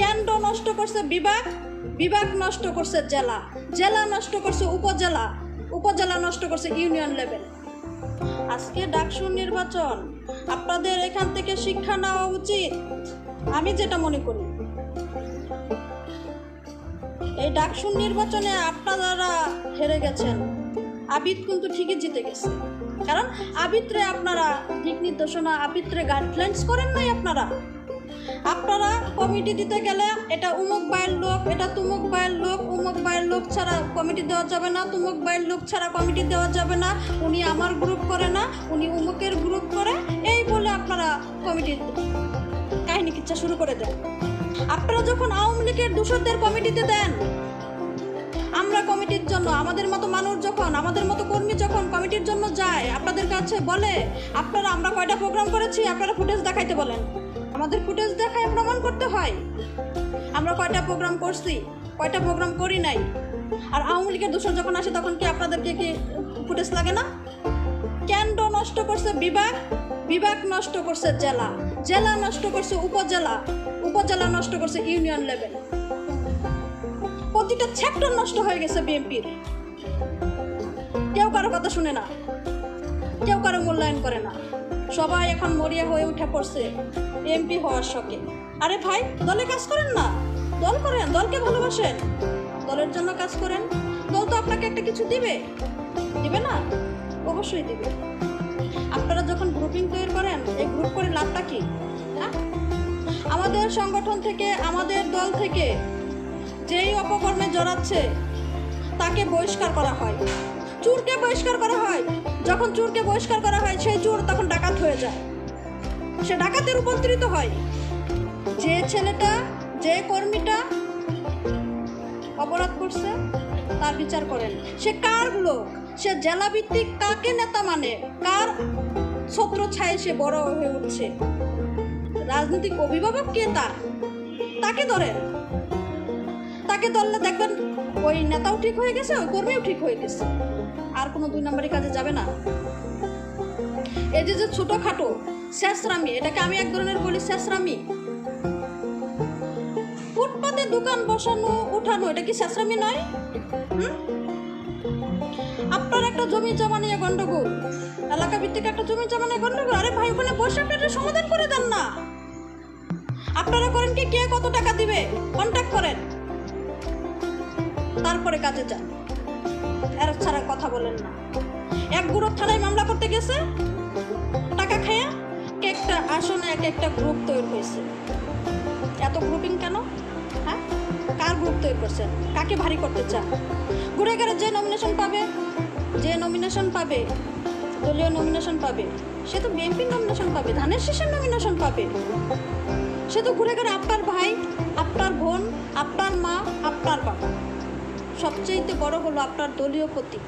কেন্দ্র নষ্ট করছে বিভাগ বিভাগ নষ্ট করছে জেলা জেলা নষ্ট করছে উপজেলা উপজেলা নষ্ট করছে ইউনিয়ন লেভেল। আজকে ডাকসু নির্বাচন, আপনাদের এখান থেকে শিক্ষা নেওয়া উচিত, আমি যেটা মনে করি। এই ডাকসু নির্বাচনে আপনারা হেরে গেছেন। আবিদ কিন্তু ঠিকই জিতে গেছে। কারণ আবিত্রে আপনারা দিক নির্দেশনা আবিত্রে গাইডলাইন্স করেন নাই আপনারা। আপনারা কমিটি দিতে গেলে এটা উমুক বাইয়ের লোক, এটা তুমুক বাইয়ের লোক, উমুক বাইয়ের লোক ছাড়া কমিটি দেওয়া যাবে না, তুমুক বাইয়ের লোক ছাড়া কমিটি দেওয়া যাবে না, উনি আমার গ্রুপ করে না, উনি উমুকের গ্রুপ করে, এই বলে আপনারা কমিটি, কাহিনী কিচ্ছা শুরু করে দেন। আপনারা যখন আওয়ামী লীগের দূষরদের কমিটিতে দেন, আমরা কমিটির জন্য, আমাদের মতো মানুষ যখন, আমাদের মতো কর্মী যখন কমিটির জন্য যায়, আপনাদের কাছে বলে, আপনারা, আমরা কয়টা প্রোগ্রাম করেছি, আপনারা ফুটেজ দেখাইতে বলেন। আমাদের ফুটেজ দেখায় প্রমাণ করতে হয়। আমরা কয়টা প্রোগ্রাম করছি, কয়টা প্রোগ্রাম করি নাই। আর আওয়ামী লীগের দূষণ যখন আসে, তখন কি আপনাদেরকে কি ফুটেজ লাগে না? কেন্দ্র নষ্ট করছে বিভাগ বিভাগ নষ্ট করছে জেলা। জেলা নষ্ট করছে উপজেলা উপজেলা নষ্ট করছে ইউনিয়ন লেভেল। প্রতিটা চ্যাপ্টার নষ্ট হয়ে গেছে বিএনপির। কেউ কারও কথা শুনে না, কেউ কারও মূল্যায়ন করে না। সবাই এখন মরিয়া হয়ে উঠে পড়ছে এমপি হওয়ার শখে। আরে ভাই, দলে কাজ করেন না? দল করেন, দলকে ভালোবাসেন। দলের জন্য কাজ করেন, দল তো আপনাকে একটা কিছু দিবে। দিবে না? অবশ্যই দিবে। আপনারা যখন গ্রুপিং তৈরি করেন, এই গ্রুপ করে লাভটা কি? হ্যাঁ? আমাদের সংগঠন থেকে, আমাদের দল থেকে যেই অপকর্মে জড়াচ্ছে, তাকে বহিষ্কার করা হয়। চুরকে বহিষ্কার করা হয়। যখন চুরকে বহিষ্কার করা হয়, সেই চুর তখন ডাকাত হয়ে যায়। সে ডাকাতে রূপান্তরিত হয়। যে ছেলেটা, যে কর্মীটা অপরাধ করছে, তার বিচার করেন। সে কার লোক? সে জেলা ভিত্তিক কাকে নেতা মানে? কার ছত্র ছায় সে বড় হয়ে উঠছে? রাজনৈতিক অভিভাবক কে তার? তাকে ধরেন। তাকে ধরলে দেখবেন ওই নেতাও ঠিক হয়ে গেছে, ওই কর্মীও ঠিক হয়ে গেছে। আর কোনো দুই নম্বরই কাজে যাবে না। এই যে যে ছোটোখাটো শেষরামি, এটাকে আমি এক ধরনের বলি শেষরামি। ফুটপাতে দোকান বসানো, উঠানো, এটা কি শেষরামি নয়? আপনার একটা জমি জমা নিয়ে গন্ডগোল। এলাকা ভিত্তিক একটা জমি জমা নিয়ে গন্ডগোল। আরে ভাই, ওখানে বসে আপনি এটা সমাধান করে দেন না। আপনারা করেন কি, কে কত টাকা দিবে? কন্ট্যাক্ট করেন। তারপরে কাজে যান। বলেন না। এক গুরু থানায় মামলা করতে গেছে, টাকা খায়া একটা আসনে এক একটা গ্রুপ তৈরি হয়েছে। এত গ্রুপিং কেন? হ্যাঁ? কার গ্রুপ তৈরি করছেন? কাকে ভারী করতে চান? ঘুরে গেলে যে নমিনেশন পাবে, যে নমিনেশন পাবে, দলীয় নমিনেশন পাবে, সে তো বিএনপির নমিনেশন পাবে, ধানের শীষের নমিনেশন পাবে। সে তো ঘুরে গেলে আপনার ভাই, আপনার বোন, আপনার মা, আপনার বাবা। সবচেয়ে বড় হলো আপনার দলীয় প্রতীক।